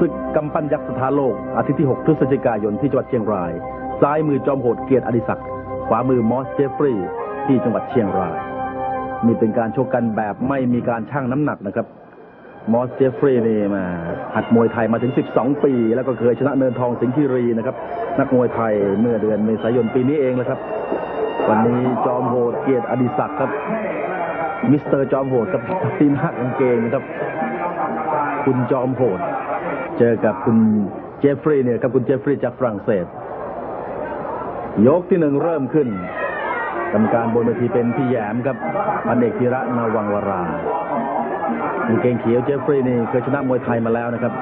ศึกกำปั้นยักษ์สถานโลก อาทิตย์ที่ 6 พฤศจิกายนที่จังหวัดเชียงราย ซ้ายมือจอมโหดเกียรติอดิศักดิ์ขวามือมอสเจฟฟรีย์ที่จังหวัดเชียงราย นี่เป็นการชกกันแบบไม่มีการชั่งน้ำหนักนะครับ มอสเจฟฟรีย์นี่มาหัดมวยไทยมาถึง 12 ปี แล้วก็เคยชนะเนินทองสิงห์คีรีนะครับ นักมวยไทยเมื่อเดือนเมษายนปีนี้เองนะครับ วันนี้จอมโหดเกียรติอดิศักดิ์ครับมิสเตอร์จอมโหดกับตีนหักกางเกงนะครับ คุณจอมโหด เจอกับคุณเจฟฟรีย์เนี่ยกับคุณเจฟฟรีย์จากฝรั่งเศส ยกที่หนึ่งเริ่มขึ้นกรรมการบนเวทีเป็นพี่แยมครับพันเอกธีระนาวังวรากางเกงเขียวเจฟฟรีย์นี่เคยชนะมวยไทยมาแล้วนะครับ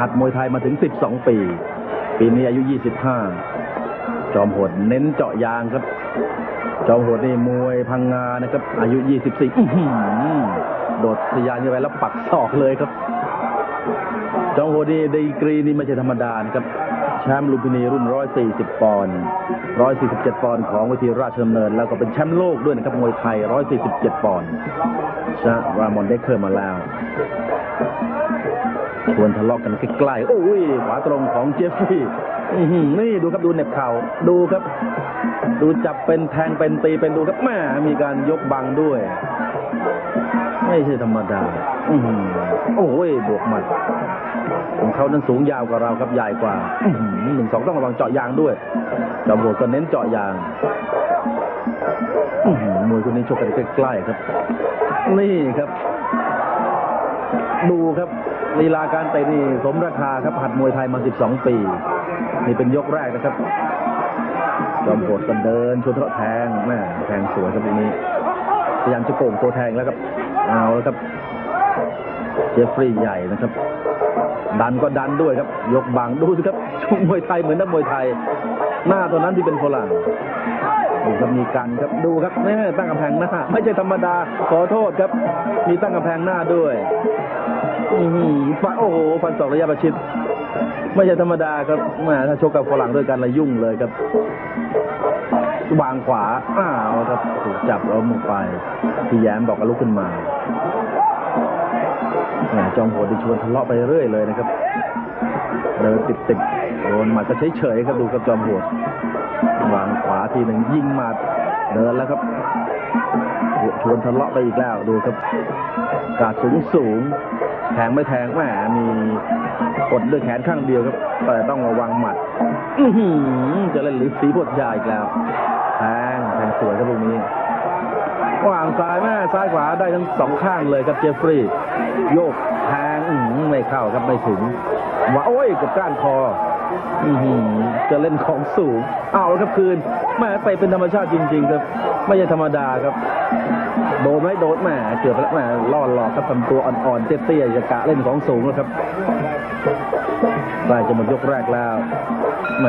หัดมวยไทยมาถึง 12 ปี ปีนี้อายุ 25 จอมโหดเน้นเจาะยางครับ จอมโหดนี่มวยพังงานะครับ อายุ 24โดดทะยานขึ้นไปแล้วปักศอกเลยครับ จอมโหดนี่ดีกรีนี่ไม่ใช่ธรรมดานะครับแชมป์ลุมพินีรุ่น 140 ปอนด์ 147 ปอนด์ของเวทีราชดำเนิน แล้วก็เป็นแชมป์โลกด้วยนะครับมวยไทย 147 ปอนด์ชนะรามอนเดคเคอร์มาแล้วชวนทะเลาะกันใกล้ๆโอ้ยขวาตรงของเจฟฟี่นี่ดูครับดูเน็บเข่าดูครับ ดูจับเป็นแทงเป็นตีเป็นดูครับแม่มีการยกบังด้วย ไม่ใช่ธรรมดาอือหือโอ้ยบวกหมัด ของเขานั้นสูงยาวกว่าเราครับใหญ่กว่าหนึ่งสองต้องระวังเจาะยางด้วยจอมโหดก็เน้นเจาะยางมวยคนนี้ชกกันใกล้ๆครับ นี่ครับ ดูครับลีลาการเตะนี่สมราคาครับหัดมวยไทยมา 12 ปี นี่เป็นยกแรกนะครับจอมโหดก็เดินชนเลาะแทงแม่แทงสวยครับตรงนี้พยายามจะโก่งตัวแทงแล้วครับเอาแล้วครับเจฟฟรีย์ใหญ่นะครับ ดันก็ดันด้วยครับ ยกบังดูสิครับชกมวยไทยเหมือนนักมวยไทย หน้าตัวนั้นที่เป็นฝรั่งดูครับมีกันครับดูครับแม่ตั้งกำแพงหน้า ไม่ใช่ธรรมดาขอโทษครับ มีตั้งกำแพงหน้าด้วยอืฟันโอ้โหฟันศอกระยะประชิดไม่ใช่ธรรมดาครับแหมถ้าชกกับฝรั่งด้วยกันระยุ่งเลยครับวางขวาอ้าวครับถูกจับเอามือไปพี่แย้มบอกกับลุกขึ้นมา จอมโหดที่ชวนทะเลาะไปเรื่อยเลยนะครับเดินติดติดๆโดนหมัดก็เฉยๆครับดูกับจอมโหดวางขวาทีหนึ่งยิงหมัดเดินแล้วครับชวนทะเลาะไปอีกแล้วดูครับกาดสูงสูงแทงไม่แทงแหมมีกดด้วยแขนข้างเดียวครับ แต่ต้องระวังหมัดจะเล่นหรือสีบทยาอีกแล้วแทงแทงสวยครับตรง นี้วางซ้ายแม่ซ้ายขวาได้ทั้งสองข้างเลยครับเจฟฟรีย์โยกแทงอืไม่เข้าครับไม่ถึงว่าโอ้ยกับก้านคออืจะเล่นของสูง เอาครับคืนแม่ไปเป็นธรรมชาติจริง ๆ ครับ ไม่ใช่ธรรมดาครับ โดนไหมโดนแหมเกือบแล้วแหมล่อหลอกครับทำตัวอ่อนๆเตี้ยๆจะกะเล่นของสูงแล้วครับใกล้จะหมดยกแรกแล้วแหม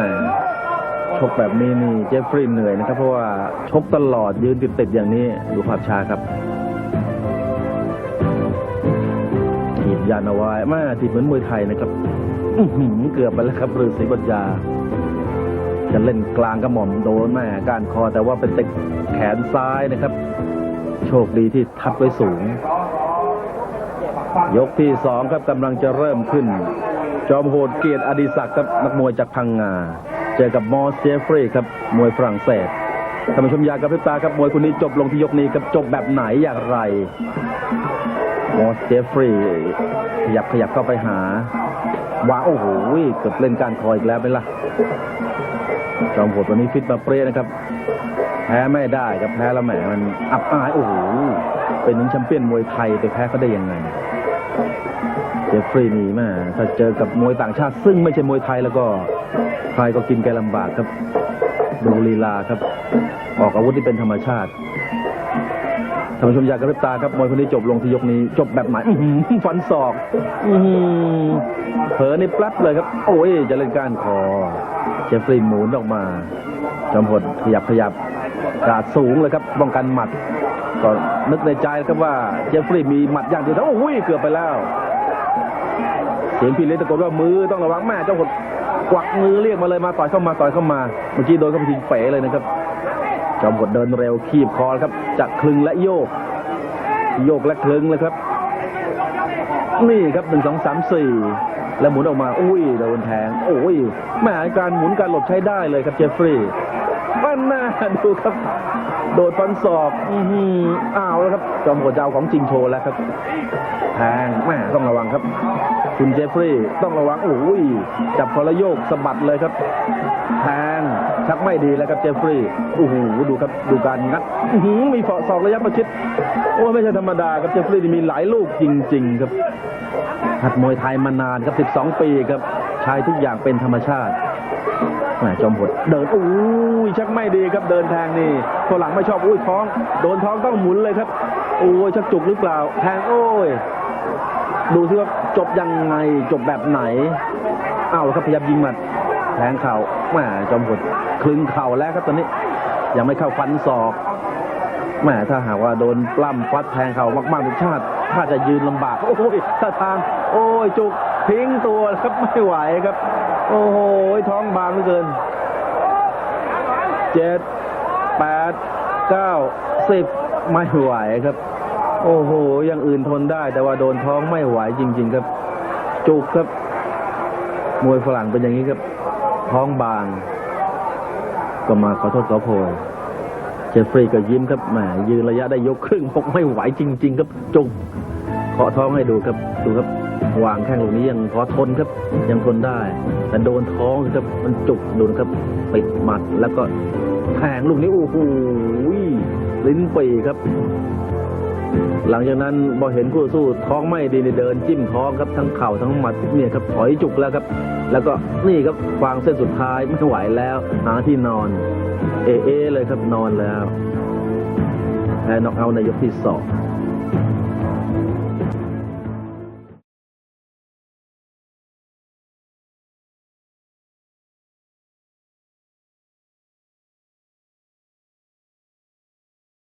ชกแบบนี้นี่เจฟฟรีย์เหนื่อยนะครับ เพราะว่าชกตลอดยืนติดๆอย่างนี้ดูภาพช้าครับขีดยันเอาไว้แม่ติดเหมือนมวยไทยนะครับอือหือเกือบไปแล้วครับฤาษีบัญญาจะเล่นกลางกระหม่อมโดนแม่ก้านคอแต่ว่าเป็นตะแขนซ้ายนะครับ โชคดีที่ทับไว้สูง ยกที่สองครับกำลังจะเริ่มขึ้น จอมโหดเกียรติอดิศักดิ์ครับนักมวยจากพังงา เจอกับมอสเจฟฟรีย์ครับมวยฝรั่งเศสท่านผู้ชมอยากกับพริบตาครับมวยคนนี้จบลงที่ยกนี้ครับจบแบบไหนอย่างไรมอสเจฟฟรีย์ขยับขยับเข้าไปหาว้าโอ้โหเกือบเล่นการคอยอีกแล้วไหมล่ะจอมโหดวันนี้ฟิตมาเปรี้ยนะครับ แพ้ไม่ได้ครับแพ้แล้วแหมมันอับอายโอ้โหเป็นถึงแชมเปี้ยนมวยไทยไปแพ้เขาได้ยังไง เจฟฟรีย์นี่แม่ถ้าเจอกับมวยต่างชาติ ซึ่งไม่ใช่มวยไทยแล้วก็ใครก็กินแกลำบากครับ ดูลีลาครับ ออกอาวุธที่เป็นธรรมชาติท่านผู้ชมอยากกระพริบตาครับมวยคนนี้จบลงที่ยกนี้ จบแบบไหนอื้อหือฟันศอกอื้อหือเผลอนี่แป๊บเลยครับ โอ้ยจะเล่นก้านคอเจฟฟรีย์หมุนออกมาจอมพลขยับขยับกาดสูงเลยครับป้องกันหมัด ก็นึกในใจครับว่าเจฟฟรีย์มีหมัดอย่างเดียวแต่โอ้ยเกือบไปแล้ว เสียงพี่เล็กตะโกนว่ามือต้องระวังแม่เจ้าหดกวักมือเรียกมาเลยมาต่อยเข้ามาต่อยเข้ามาเมื่อกี้โดนเข้าไปทิ้งเป๋เลยนะครับจอมหดเดินเร็วคีบคอครับจะคลึงและโยก โยกและคลึงเลยครับ นี่ครับหนึ่งสองสามสี่แล้วหมุนออกมาอุ้ยโดนแทงโอ้ยแม่การหมุนการหลบใช้ได้เลยครับเจฟฟรีย์มันน่าดูครับ โดดฟันศอกอืออ้าวแล้วครับจอมโหดเจ้าของจริงโชว์แล้วครับแทงแม่ต้องระวังครับ คุณเจฟฟรีย์ต้องระวังโอ้ยจับคอระโยกสะบัดเลยครับแทงชักไม่ดีแล้วครับเจฟฟรีย์โอ้โหดูครับดูการงัดหืมีฝอศอกระยะประชิดโอ้ไม่ใช่ธรรมดาครับเจฟฟรีย์มีหลายลูกจริง ๆ ครับหัดมวยไทยมานานครับ 12 ปีครับใช้ทุกอย่างเป็นธรรมชาติแหมจอมพลเดินอู้ยชักไม่ดีครับเดินแทงนี่ฝรั่งไม่ชอบอุ้ยท้อง โดนท้องต้องหมุนเลยครับโอ้ยชักจุกหรือเปล่าแทงโอ้ย ดูสิว่าจบยังไงจบแบบไหนอ้าวครับพยายามยิงหมัดแทงเข่าแหมจอมพลคลึงเข่าแล้วครับตอนนี้ ยังไม่เข้าฟันศอกแหมถ้าหากว่าโดนปล้ำฟัดแทงเข่ามากๆทุกชาติ ถ้าจะยืนลำบาก โอ้ยท่าทาง โอ้ยจุกทิ้งตัวครับไม่ไหวครับ โอ้โหท้องบางเหลือเกินเจ็ดแปดเก้าสิบไม่ไหวครับ โอ้โหยังอื่นทนได้ แต่ว่าโดนท้องไม่ไหวจริง ๆ ครับ จุกครับ มวยฝรั่งเป็นอย่างนี้ครับ ท้องบาง ก็มาขอโทษขอโพยเจฟฟรีย์ก็ยิ้มครับแหมยืนระยะได้ยกครึ่งบอกไม่ไหวจริง ๆ ครับ จุกเคาะท้องให้ดูครับดูครับวางแข้งลูกนี้ยังพอทนครับ ยังทนได้ แต่โดนท้องครับมันจุกดูนครับปิดหมัดแล้วก็แทงลูกนี้โอ้โหลิ้นปีครับ หลังจากนั้นบอเห็นคู่สู้ท้องไม่ดีนี่เดินจิ้มท้องครับทั้งเข่าทั้งหมัดเนี่ยครับถอยจุกแล้วครับ แล้วก็นี่ครับวางเส้นสุดท้ายไม่ไหวแล้วหาที่นอน เอเอเลยครับนอนแล้วแพ้น็อกเอาในยกที่สอง